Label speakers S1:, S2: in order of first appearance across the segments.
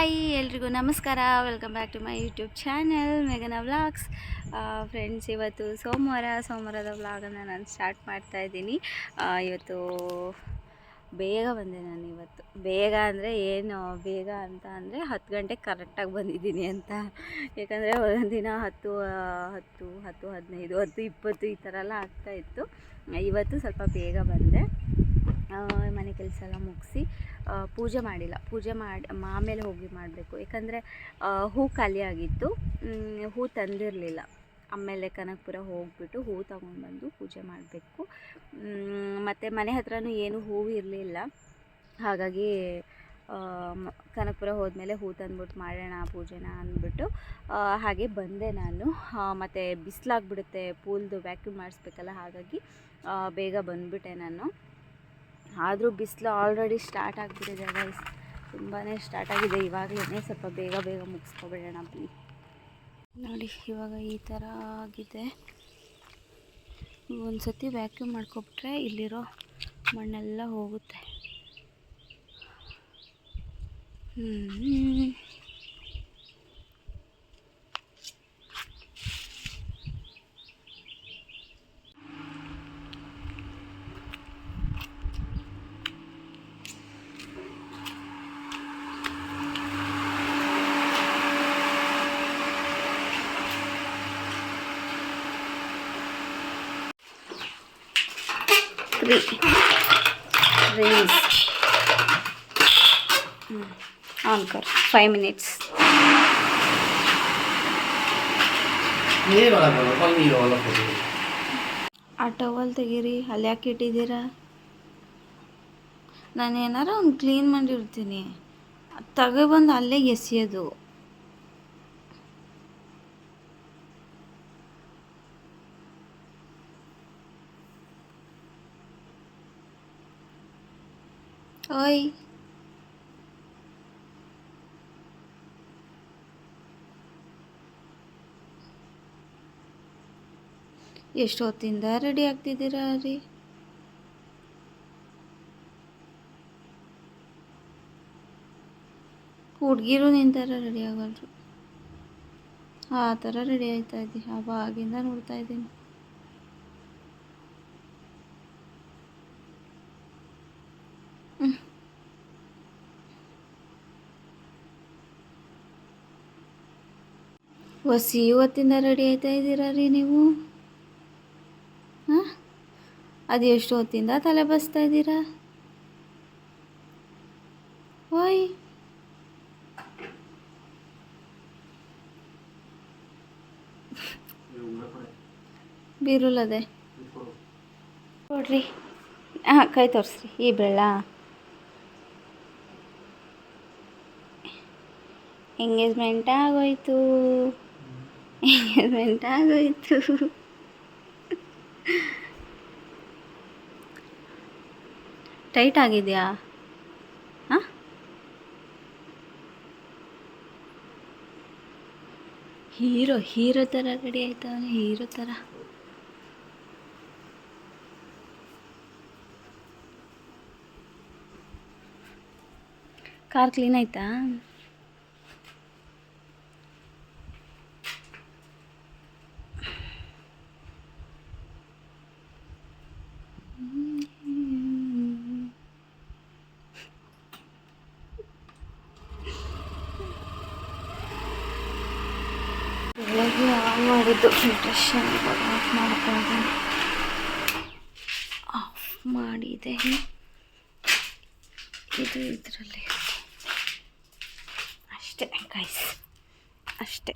S1: Hi ಎಲ್ರಿಗೂ ನಮಸ್ಕಾರ. Welcome back to my YouTube channel ಮೇಘನ vlogs friends ಇವತ್ತು ಸೋಮವಾರ ಸೋಮವಾರದ ವ್ಲಾಗನ್ನು ನಾನು ಸ್ಟಾರ್ಟ್ ಮಾಡ್ತಾ ಇದ್ದೀನಿ. ಇವತ್ತು ಬೇಗ ಬಂದೆ ನಾನು ಇವತ್ತು. ಬೇಗ ಅಂದರೆ ಏನು ಬೇಗ ಅಂತ ಅಂದರೆ ಹತ್ತು ಗಂಟೆಗೆ ಕರೆಕ್ಟಾಗಿ ಬಂದಿದ್ದೀನಿ ಅಂತ. ಯಾಕಂದರೆ ಒಂದಿನ ಹತ್ತು ಆ, ಹತ್ತು ಹತ್ತು ಹದಿನೈದು ಹತ್ತು ಇಪ್ಪತ್ತು ಈ ಥರ ಎಲ್ಲ ಆಗ್ತಾಯಿತ್ತು ಇವತ್ತು ಸ್ವಲ್ಪ ಬೇಗ ಬಂದೆ. ಮನೆ ಕೆಲಸ ಎಲ್ಲ ಮುಗಿಸಿ ಪೂಜೆ ಮಾಡಿಲ್ಲ. ಪೂಜೆ ಮಾಡಿ, ಆಮೇಲೆ ಹೋಗಿ ಮಾಡಬೇಕು. ಯಾಕಂದರೆ ಹೂ ಖಾಲಿ ಆಗಿತ್ತು. ಹೂ ತಂದಿರಲಿಲ್ಲ. ಆಮೇಲೆ ಕನಕಪುರ ಹೋಗಿಬಿಟ್ಟು ಹೂ ತಗೊಂಡ್ಬಂದು ಪೂಜೆ ಮಾಡಬೇಕು. ಮತ್ತು ಮನೆ ಹತ್ರನೂ ಏನು ಹೂವು ಇರಲಿಲ್ಲ. ಹಾಗಾಗಿ ಕನಕಪುರ ಹೋದ್ಮೇಲೆ ಹೂ ತಂದ್ಬಿಟ್ಟು ಮಾಡೋಣ, ಪೂಜೆನ ಅಂದ್ಬಿಟ್ಟು ಹಾಗೆ ಬಂದೆ ನಾನು. ಮತ್ತು ಬಿಸಿಲಾಗ್ಬಿಡುತ್ತೆ, ಪೂಲ್ದು ವ್ಯಾಕ್ಯೂಮ್ ಮಾಡಿಸ್ಬೇಕಲ್ಲ, ಹಾಗಾಗಿ ಬೇಗ ಬಂದುಬಿಟ್ಟೆ ನಾನು. ಆದರೂ ಬಿಸಿಲು ಆಲ್ರೆಡಿ ಸ್ಟಾರ್ಟ್ ಆಗಿಬಿಟ್ಟಿದೆ ಗೈಸ್ ತುಂಬಾ ಸ್ಟಾರ್ಟ್ ಆಗಿದೆ. ಇವಾಗಲೇ ಸ್ವಲ್ಪ ಬೇಗ ಬೇಗ ಮುಗಿಸ್ಕೊಬಿಡೋಣ, ಬನ್ನಿ. ನೋಡಿ, ಇವಾಗ ಈ ಥರ ಆಗಿದೆ. ಒಂದು ಸತಿ ವ್ಯಾಕ್ಯೂಮ್ ಮಾಡ್ಕೊಬಿಟ್ರೆ ಇಲ್ಲಿರೋ ಮಣ್ಣೆಲ್ಲ ಹೋಗುತ್ತೆ. ಹ್ಮ್. ತ್ರೀ ರೈಸ್ ಆನ್ ಕರ್ ಫೈವ್ ಮಿನಿಟ್ಸ್ ಆ ಟವಲ್ ತೆಗೀರಿ ಅಲ್ಲಿ ಯಾಕೆ ಇಟ್ಟಿದ್ದೀರಾ? ನಾನು ಏನಾರ ಒಂದು ಕ್ಲೀನ್ ಮಾಡಿರ್ತೀನಿ. ತಗೊಬಂದು ಅಲ್ಲೇ ಎಸೆಯೋದು. ಓಯ್ ಎಷ್ಟೊತ್ತಿಂದ ರೆಡಿ ಆಗ್ತಿದ್ದೀರಾ ರೀ? ಹುಡುಗಿರು ನಿಂತಾರ ರೆಡಿ ಆಗಲ್ರು. ಆ ಥರ ರೆಡಿ ಆಯ್ತಾ ಇದ್ದಿ ಅವಾಗಿಂದ ನೋಡ್ತಾ ಇದ್ದೀನಿ. ಹೊಸಿ ಇವತ್ತಿಂದ ರೆಡಿ ಆಯ್ತಾ ಇದ್ದೀರಾ ರೀ ನೀವು? ಹಾಂ? ಅದು ಎಷ್ಟು ಹೊತ್ತಿಂದ ತಲೆ ಬಸ್ತಾ ಇದ್ದೀರಾ? ಓಯ್! ಬೀರುಲದೆ. ನೋಡ್ರಿ. ಹಾಂ ಕೈ ತೋರಿಸ್ರಿ. ಈ ಬೆಳ್ಳ. ಎಂಗೇಜ್ಮೆಂಟ್ ಆಗೋಯ್ತು. ಎಂಗೇಜ್ಮೆಂಟ್ ಆಗೋಯ್ತು ಟೈಟ್ ಆಗಿದೆಯಾ? ಹಾಂ? ಹೀರೋ ಹೀರೋ ಥರ ರೆಡಿ ಆಯ್ತವನೇ, ಹೀರೋ ಥರ ಕಾರ್ ಕ್ಲೀನ್ ಆಯ್ತಾ? ಆನ್ ಮಾಡಿದ್ದು ಫಿಲ್ಟ್ರೇಷನ್ ಇವಾಗ ಆಫ್ ಮಾಡ್ಕೊಂಡು ಆಫ್ ಮಾಡಿದೆ. ಇದು ಇದರಲ್ಲಿ ಅಷ್ಟೇ ಗೈಸ್ ಅಷ್ಟೇ.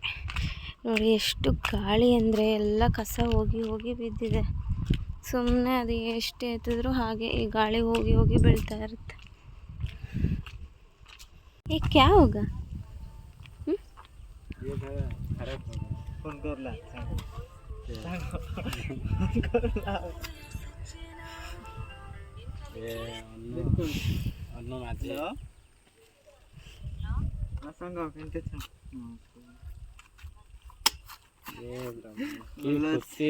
S1: ನೋಡಿ ಎಷ್ಟು ಗಾಳಿ ಅಂದರೆ ಎಲ್ಲ ಕಸ ಹೋಗಿ ಹೋಗಿ ಬಿದ್ದಿದೆ. ಸುಮ್ಮನೆ ಅದು ಎಷ್ಟು ಎತ್ತಿದ್ರು ಹಾಗೆ ಈ ಗಾಳಿ ಹೋಗಿ ಹೋಗಿ ಬೀಳ್ತಾ ಇರುತ್ತೆ. ಏ ಕ್ಯಾ ಹೋಗ ಹ್ಞೂ
S2: फोन करला अन्न माझे सांगा ಖುಷಿ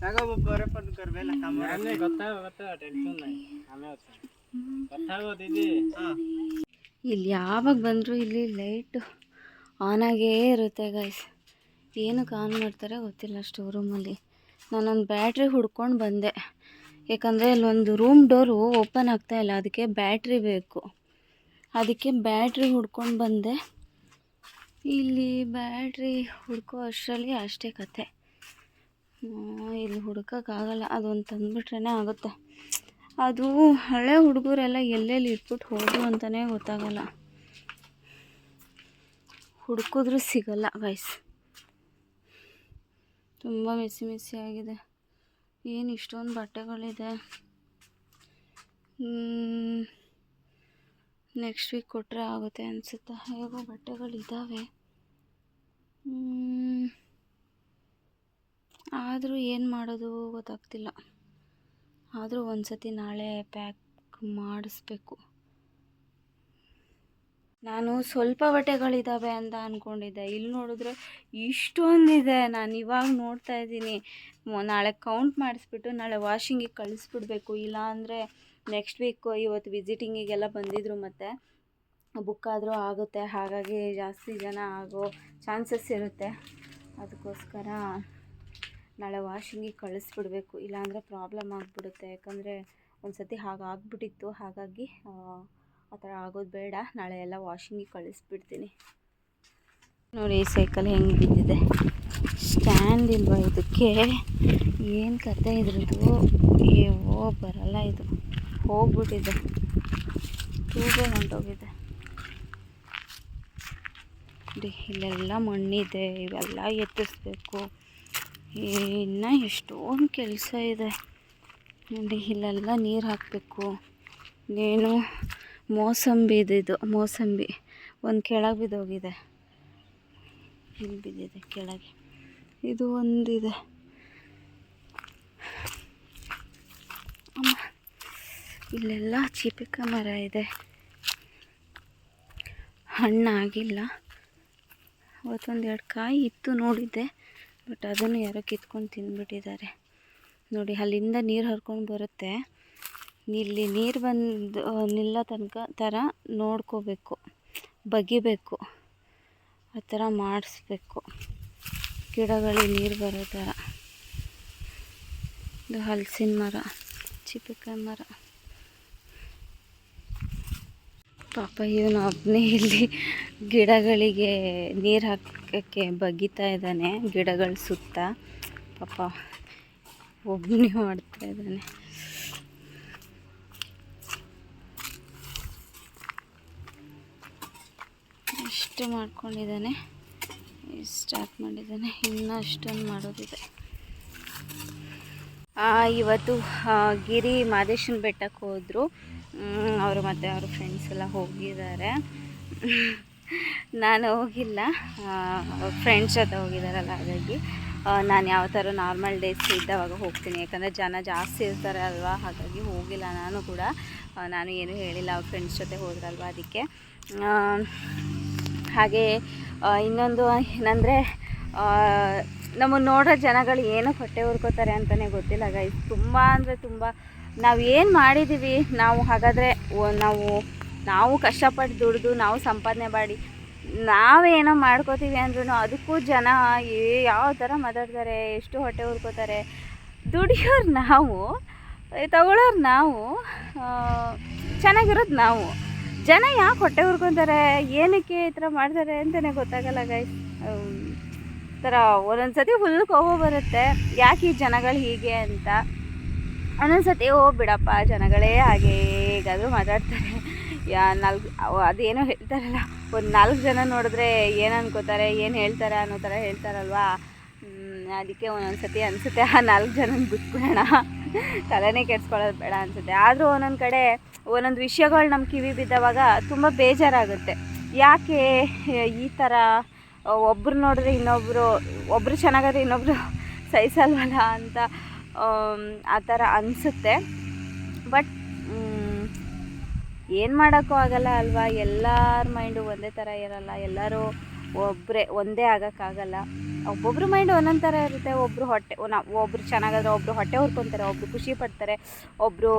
S3: ತಗೋ ಬೊಬ್ಬರೆ ಫೋನ್ ಕರ್ಬೇಲ ಕಾಮ
S2: ಗೊತ್ತಾ ಗೊತ್ತಾ ಟೆನ್ಷನ್ ನಾಯಿ ಆಮೇಲೆ
S1: ಇಲ್ಲಿ ಯಾವಾಗ ಬಂದರೂ ಇಲ್ಲಿ ಲೈಟ್ ಆನಾಗೇ ಇರುತ್ತೆ ಗೈಸ್ ಏನಕ್ಕೆ ಆನ್ ಮಾಡ್ತಾರೆ ಗೊತ್ತಿಲ್ಲ ಸ್ಟೋರೂಮಲ್ಲಿ ನಾನೊಂದು ಬ್ಯಾಟ್ರಿ ಹುಡ್ಕೊಂಡು ಬಂದೆ. ಯಾಕಂದರೆ ಅಲ್ಲೊಂದು ರೂಮ್ ಡೋರು ಓಪನ್ ಆಗ್ತಾ ಇಲ್ಲ. ಅದಕ್ಕೆ ಬ್ಯಾಟ್ರಿ ಬೇಕು. ಅದಕ್ಕೆ ಬ್ಯಾಟ್ರಿ ಹುಡ್ಕೊಂಡು ಬಂದೆ. ಇಲ್ಲಿ ಬ್ಯಾಟ್ರಿ ಹುಡ್ಕೋ ಅಷ್ಟರಲ್ಲಿ ಅಷ್ಟೇ ಕತೆ. ಇಲ್ಲಿ ಹುಡ್ಕೋಕ್ಕಾಗಲ್ಲ ಅದೊಂದು ತಂದುಬಿಟ್ರೇ ಆಗುತ್ತೆ. ಅದು ಹಳೆ ಹುಡುಗರೆಲ್ಲ ಎಲ್ಲೆಲ್ಲಿ ಇಟ್ಬಿಟ್ಟು ಹೋದ್ರು ಅಂತಲೇ ಗೊತ್ತಾಗಲ್ಲ. ಹುಡುಕಿದ್ರೂ ಸಿಗಲ್ಲ ಗೈಸ್ ತುಂಬ ಮಿಸಿ ಮಿಸಿ ಆಗಿದೆ. ಏನು ಇಷ್ಟೊಂದು ಬಟ್ಟೆಗಳಿದೆ. ನೆಕ್ಸ್ಟ್ ವೀಕ್ ಕೊಟ್ಟರೆ ಆಗುತ್ತೆ ಅನಿಸುತ್ತೆ. ಹೇಗೋ ಬಟ್ಟೆಗಳಿದ್ದಾವೆ ಆದರೂ ಏನು ಮಾಡೋದು ಗೊತ್ತಾಗ್ತಿಲ್ಲ. ಆದರೂ ಒಂದು ಸತಿ ನಾಳೆ ಪ್ಯಾಕ್ ಮಾಡಿಸ್ಬೇಕು. ನಾನು ಸ್ವಲ್ಪ ಬಟ್ಟೆಗಳಿದ್ದಾವೆ ಅಂತ ಅಂದ್ಕೊಂಡಿದ್ದೆ ಇಲ್ಲಿ ನೋಡಿದ್ರೆ ಇಷ್ಟೊಂದಿದೆ. ನಾನು ಇವಾಗ ನೋಡ್ತಾ ಇದ್ದೀನಿ. ನಾಳೆ ಕೌಂಟ್ ಮಾಡಿಸ್ಬಿಟ್ಟು ನಾಳೆ ವಾಷಿಂಗಿಗೆ ಕಳಿಸ್ಬಿಡ್ಬೇಕು. ಇಲ್ಲ ಅಂದರೆ ನೆಕ್ಸ್ಟ್ ವೀಕು ಇವತ್ತು ವಿಸಿಟಿಂಗಿಗೆಲ್ಲ ಬಂದಿದ್ದರು ಮತ್ತೆ ಬುಕ್ ಆದರೂ ಆಗುತ್ತೆ. ಹಾಗಾಗಿ ಜಾಸ್ತಿ ಜನ ಆಗೋ ಚಾನ್ಸಸ್ ಇರುತ್ತೆ. ಅದಕ್ಕೋಸ್ಕರ ನಾಳೆ ವಾಷಿಂಗಿಗೆ ಕಳಿಸ್ಬಿಡ್ಬೇಕು. ಇಲ್ಲಾಂದರೆ ಪ್ರಾಬ್ಲಮ್ ಆಗಿಬಿಡುತ್ತೆ. ಯಾಕಂದರೆ ಒಂದು ಸತಿ ಹಾಗಾಗ್ಬಿಟ್ಟಿತ್ತು. ಹಾಗಾಗಿ ಆ, ಥರ ಆಗೋದು ಬೇಡ. ನಾಳೆ ಎಲ್ಲ ವಾಷಿಂಗಿಗೆ ಕಳಿಸ್ಬಿಡ್ತೀನಿ. ನೋಡಿ ಈ ಸೈಕಲ್ ಹೆಂಗೆ ಬಿದ್ದಿದೆ. ಸ್ಟ್ಯಾಂಡ್ ಇಲ್ವಾ ಇದಕ್ಕೆ? ಏನು ಕತೆ ಇದ್ರದ್ದು? ಏವೋ ಬರಲ್ಲ ಇದು. ಹೋಗ್ಬಿಟ್ಟಿದೆ. ತೂಬೆ ಹೊಂಟೋಗಿದೆ. ಇಲ್ಲೆಲ್ಲ ಮಣ್ಣಿದೆ. ಇವೆಲ್ಲ ಎತ್ತಿಸ್ಬೇಕು. ಇನ್ನು ಎಷ್ಟೊಂದು ಕೆಲಸ ಇದೆ. ನೋಡಿ ಇಲ್ಲೆಲ್ಲ ನೀರು ಹಾಕಬೇಕು. ಏನು ಮೋಸಂಬಿ ಇದಿದ್ದು ಮೋಸಂಬಿ. ಒಂದು ಕೆಳಗೆ ಬಿದ್ದೋಗಿದೆ. ಇಲ್ಲಿ ಬಿದ್ದಿದೆ ಕೆಳಗೆ. ಇದು ಒಂದಿದೆ. ಇಲ್ಲೆಲ್ಲ ಚೀಪಿಕ ಮರ ಇದೆ. ಹಣ್ಣಾಗಿಲ್ಲ. ಅವತ್ತೊಂದು ಎರಡು ಕಾಯಿ ಇತ್ತು ನೋಡಿದ್ದೆ, ಬಟ್ ಅದನ್ನು ಯಾರೋ ಕಿತ್ಕೊಂಡು ತಿಂದ್ಬಿಟ್ಟಿದ್ದಾರೆ. ನೋಡಿ, ಅಲ್ಲಿಂದ ನೀರು ಹರ್ಕೊಂಡು ಬರುತ್ತೆ. ಇಲ್ಲಿ ನೀರು ಬಂದು ನಿಲ್ಲೋ ತನಕ ಥರ ನೋಡ್ಕೋಬೇಕು, ಬಗಿಬೇಕು, ಆ ಥರ ಮಾಡಿಸ್ಬೇಕು. ಗಿಡಗಳಿಗೆ ನೀರು ಬರೋ ಥರ ಇದು ಹಲಸಿನ ಮರ ಚಿಪಿಕಾಯಿ ಮರ. ಪಾಪ ಇವನು ಒಬ್ಬನೇ ಇಲ್ಲಿ ಗಿಡಗಳಿಗೆ ನೀರು ಹಾಕೋಕ್ಕೆ ಬಗಿತಾ ಇದ್ದಾನೆ, ಗಿಡಗಳ ಸುತ್ತ. ಪಾಪ ಒಬ್ಬನೇ ಮಾಡ್ತಾ ಇದ್ದಾನೆ. ಇಷ್ಟು ಮಾಡ್ಕೊಂಡಿದ್ದಾನೆ. ಸ್ಟಾರ್ಟ್ ಮಾಡಿದ್ದಾನೆ. ಇನ್ನೂ ಅಷ್ಟೊಂದು ಮಾಡೋದಿದೆ. ಇವತ್ತು ಗಿರಿ ಮಾದೇಶನ ಬೆಟ್ಟಕ್ಕೆ ಹೋದರು. ಅವರು ಮತ್ತು ಅವ್ರ ಫ್ರೆಂಡ್ಸ್ ಎಲ್ಲ ಹೋಗಿದ್ದಾರೆ. ನಾನು ಹೋಗಿಲ್ಲ. ಫ್ರೆಂಡ್ಸ್ ಜೊತೆ ಹೋಗಿದ್ದಾರಲ್ಲ ಹಾಗಾಗಿ. ನಾನು ಯಾವ ಥರ ನಾರ್ಮಲ್ ಡೇಸ್ ಇದ್ದಾವಾಗ ಹೋಗ್ತೀನಿ. ಯಾಕಂದರೆ ಜನ ಜಾಸ್ತಿ ಇರ್ತಾರೆ ಅಲ್ವಾ? ಹಾಗಾಗಿ ಹೋಗಿಲ್ಲ ನಾನು ಕೂಡ. ನಾನು ಏನೂ ಹೇಳಿಲ್ಲ. ಅವ್ರ ಫ್ರೆಂಡ್ಸ್ ಜೊತೆ ಹೋದ್ರಲ್ವ? ಅದಕ್ಕೆ. ಹಾಗೆ ಇನ್ನೊಂದು ಏನಂದರೆ ನಮ್ಮನ್ನು ನೋಡೋ ಜನಗಳು ಏನು ಹೊಟ್ಟೆ ಹುರ್ಕೋತಾರೆ ಅಂತಲೇ ಗೊತ್ತಿಲ್ಲ ಗೈ ತುಂಬ ಅಂದರೆ ತುಂಬ, ನಾವು ಏನು ಮಾಡಿದ್ದೀವಿ ನಾವು ಹಾಗಾದರೆ ನಾವು ನಾವು ಕಷ್ಟಪಟ್ಟು ದುಡಿದು, ನಾವು ಸಂಪಾದನೆ ಮಾಡಿ, ನಾವೇನೋ ಮಾಡ್ಕೋತೀವಿ ಅಂದ್ರೂ ಅದಕ್ಕೂ ಜನ ಯಾವ ಥರ ಮಾತಾಡ್ತಾರೆ, ಎಷ್ಟು ಹೊಟ್ಟೆ ಹುರ್ಕೋತಾರೆ ದುಡಿಯೋರು ನಾವು ತಗೊಳ್ಳೋರು ನಾವು ಚೆನ್ನಾಗಿರೋದು ನಾವು. ಜನ ಯಾಕೆ ಹೊಟ್ಟೆ ಹುರ್ಕೊತಾರೆ ಏನಕ್ಕೆ ಈ ಥರ ಮಾಡ್ತಾರೆ ಅಂತಲೇ ಗೊತ್ತಾಗಲ್ಲ ಗೈಸ್ ಥರ ಒಂದೊಂದು ಸತಿ ಫುಲ್ ಬರುತ್ತೆ. ಯಾಕೆ ಈ ಜನಗಳು ಹೀಗೆ ಅಂತ? ಒಂದೊಂದು ಸತಿ ಓ, ಬಿಡಪ್ಪ, ಜನಗಳೇ ಹಾಗೆ ಹೇಗಾದರೂ ಮಾತಾಡ್ತಾರೆ. ಯಾ ನಾಲ್ಕು ಅದೇನೋ ಹೇಳ್ತಾರಲ್ಲ, ಒಂದು ನಾಲ್ಕು ಜನ ನೋಡಿದ್ರೆ ಏನು ಅನ್ಕೋತಾರೆ, ಏನು ಹೇಳ್ತಾರೆ ಅನ್ನೋ ಥರ ಹೇಳ್ತಾರಲ್ವಾ? ಅದಕ್ಕೆ ಒಂದೊಂದು ಸತಿ ಅನಿಸುತ್ತೆ, ಆ ನಾಲ್ಕು ಜನನ ಬಿಟ್ಬಿಡೋಣ. ತಲೆನೇ ಕೆಡ್ಸ್ಕೊಳ್ಳೋದು ಬೇಡ ಅನಿಸುತ್ತೆ. ಆದರೂ ಒಂದೊಂದು ಕಡೆ ಒಂದೊಂದು ವಿಷಯಗಳು ನಮ್ಮ ಕಿವಿ ಬಿದ್ದವಾಗ ತುಂಬ ಬೇಜಾರಾಗುತ್ತೆ. ಯಾಕೆ ಈ ಥರ ಒಬ್ರು ನೋಡಿದ್ರೆ ಇನ್ನೊಬ್ಬರು ಒಬ್ಬರು ಚೆನ್ನಾಗಾದ್ರೆ ಇನ್ನೊಬ್ಬರು ಸಹಿಸಲ್ವಲ್ಲ ಅಂತ ಆ ಥರ ಅನಿಸುತ್ತೆ. ಬಟ್ ಏನು ಮಾಡೋಕ್ಕೂ ಆಗಲ್ಲ ಅಲ್ವಾ? ಎಲ್ಲರ ಮೈಂಡು ಒಂದೇ ಥರ ಇರಲ್ಲ. ಎಲ್ಲರೂ ಒಬ್ಬರೇ ಒಂದೇ ಆಗೋಕ್ಕಾಗಲ್ಲ. ಒಬ್ಬೊಬ್ರು ಮೈಂಡ್ ಒಂದೊಂದು ಥರ ಇರುತ್ತೆ. ಒಬ್ಬರು ಹೊಟ್ಟೆ ಒಬ್ಬರು ಚೆನ್ನಾಗಾದ್ರೆ ಒಬ್ಬರು ಹೊಟ್ಟೆ ಹುರ್ಕೊತಾರೆ ಒಬ್ಬರು ಖುಷಿ ಪಡ್ತಾರೆ ಒಬ್ಬರು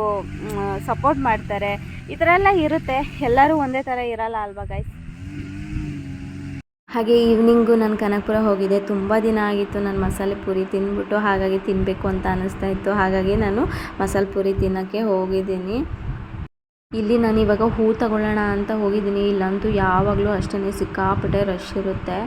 S1: ಸಪೋರ್ಟ್ ಮಾಡ್ತಾರೆ. ಈ ಥರ ಎಲ್ಲ ಇರುತ್ತೆ. ಎಲ್ಲರೂ ಒಂದೇ ಥರ ಇರಲ್ಲ ಅಲ್ವಾ ಗೈಸ್ ಹಾಗೆ ಈವ್ನಿಂಗು ನಾನು ಕನಕಪುರ ಹೋಗಿದ್ದೆ. ತುಂಬ ದಿನ ಆಗಿತ್ತು ನಾನು ಮಸಾಲೆ ಪೂರಿ ತಿಂದ್ಬಿಟ್ಟು ಹಾಗಾಗಿ ತಿನ್ನಬೇಕು ಅಂತ ಅನ್ನಿಸ್ತಾ ಇತ್ತು. ಹಾಗಾಗಿ ನಾನು ಮಸಾಲೆ ಪೂರಿ ತಿನ್ನೋಕ್ಕೆ ಹೋಗಿದ್ದೀನಿ. ಇಲ್ಲಿ ನಾನು ಇವಾಗ ಹೂ ತಗೊಳ್ಳೋಣ ಅಂತ ಹೋಗಿದ್ದೀನಿ. ಇಲ್ಲಂತೂ ಯಾವಾಗಲೂ ಅಷ್ಟೇ ಸಿಕ್ಕಾಪಟ್ಟೆ ರಶ್ ಇರುತ್ತೆ.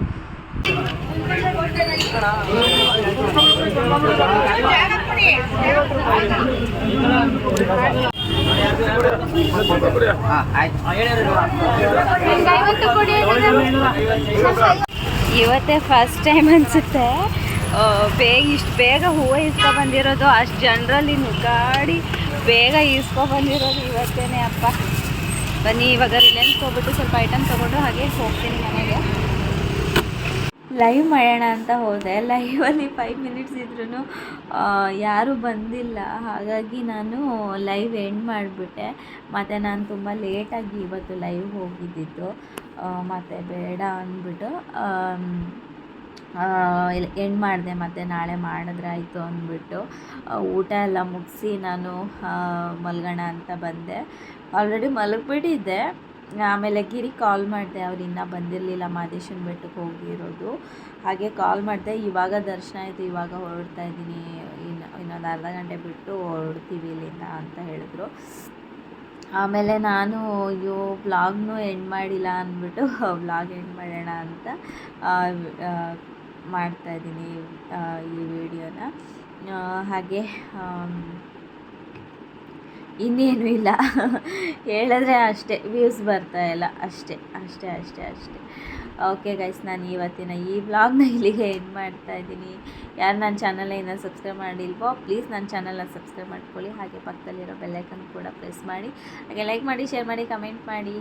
S1: ಇವತ್ತೇ ಫಸ್ಟ್ ಟೈಮ್ ಅನಿಸುತ್ತೆ. ಬೇಗ ಇಷ್ಟು ಬೇಗ ಹೂವು ಇಸ್ಕೊ ಬಂದಿರೋದು ಅಷ್ಟು ಜನರಲ್ಲಿ ನುಗ್ಗಾಡಿ ಬೇಗ ಈಸ್ಕೋ ಬಂದಿರೋದು ಇವತ್ತೇನೆ ಅಪ್ಪ. ಬನ್ನಿ, ಇವಾಗ ರಿಲಯನ್ಸ್ ಹೋಗ್ಬಿಟ್ಟು ಸ್ವಲ್ಪ ಐಟಮ್ ತೊಗೊಂಡು ಹಾಗೆ ಹೋಗ್ತೀನಿ ಮನೆಗೆ. ಲೈವ್ ಮಾಡೋಣ ಅಂತ ಹೋದೆ. ಲೈವಲ್ಲಿ ಫೈವ್ ಮಿನಿಟ್ಸ್ ಇದ್ರೂ ಯಾರೂ ಬಂದಿಲ್ಲ. ಹಾಗಾಗಿ ನಾನು ಲೈವ್ ಎಂಡ್ ಮಾಡಿಬಿಟ್ಟೆ. ಮತ್ತು ನಾನು ತುಂಬ ಲೇಟಾಗಿ ಇವತ್ತು ಲೈವ್ ಹೋಗಿದ್ದಿದ್ದು ಮತ್ತು ಬೇಡ ಅಂದ್ಬಿಟ್ಟು ಎಂಡ್ ಮಾಡಿದೆ ಮತ್ತು ನಾಳೆ ಮಾಡಿದ್ರೆ ಆಯಿತು ಅಂದ್ಬಿಟ್ಟು ಊಟ ಎಲ್ಲ ಮುಗಿಸಿ ನಾನು ಮಲಗೋಣ ಅಂತ ಬಂದೆ. ಆಲ್ರೆಡಿ ಮಲಗಿಬಿಟ್ಟಿದ್ದೆ. ಆಮೇಲೆ ಗಿರಿ ಕಾಲ್ ಮಾಡಿದೆ, ಅವ್ರು ಇನ್ನೂ ಬಂದಿರಲಿಲ್ಲ, ಮಾದೇಶನ ಬೆಟ್ಟಕ್ಕೆ ಹೋಗಿರೋದು. ಹಾಗೆ ಕಾಲ್ ಮಾಡಿದೆ, ಇವಾಗ ದರ್ಶನ ಆಯಿತು, ಇವಾಗ ಹೊರಡ್ತಾ ಇದ್ದೀನಿ. ಇನ್ನು, ಇನ್ನೊಂದು ಅರ್ಧ ಗಂಟೆ ಬಿಟ್ಟು ಹೊರಡ್ತೀವಿ ಇಲ್ಲಿಂದ ಅಂತ ಹೇಳಿದ್ರು. ಆಮೇಲೆ ನಾನು, ಅಯ್ಯೋ ವ್ಲಾಗ್ನೂ ಎಂಡ್ ಮಾಡಿಲ್ಲ ಅಂದ್ಬಿಟ್ಟು ವ್ಲಾಗ್ ಎಂಡ್ ಮಾಡೋಣ ಅಂತ ಮಾಡ್ತಾಯಿದ್ದೀನಿ ಈ ವಿಡಿಯೋನ. ಹಾಗೆ ಇನ್ನೇನು ಇಲ್ಲ. ಹೇಳಿದ್ರೆ ಅಷ್ಟೇ ವ್ಯೂಸ್ ಬರ್ತಾ ಇಲ್ಲ. ಅಷ್ಟೇ ಅಷ್ಟೇ ಅಷ್ಟೇ ಅಷ್ಟೇ. ಓಕೆ ಗೈಸ್ ನಾನು ಇವತ್ತಿನ ಈ ವ್ಲಾಗ್ನ ಇಲ್ಲಿಗೆ ಎಂಡ್ ಮಾಡ್ತಾ ಇದ್ದೀನಿ. ಯಾರು ನನ್ನ ಚಾನಲ್ ಇನ್ನೂ ಸಬ್ಸ್ಕ್ರೈಬ್ ಮಾಡಿಲ್ವೋ ಪ್ಲೀಸ್ ನನ್ನ ಚಾನಲ್ನ ಸಬ್ಸ್ಕ್ರೈಬ್ ಮಾಡ್ಕೊಳ್ಳಿ. ಹಾಗೆ ಪಕ್ಕದಲ್ಲಿರೋ ಬೆಲ್ಲೈಕನ್ ಕೂಡ ಪ್ರೆಸ್ ಮಾಡಿ. ಹಾಗೆ ಲೈಕ್ ಮಾಡಿ ಶೇರ್ ಮಾಡಿ ಕಮೆಂಟ್ ಮಾಡಿ.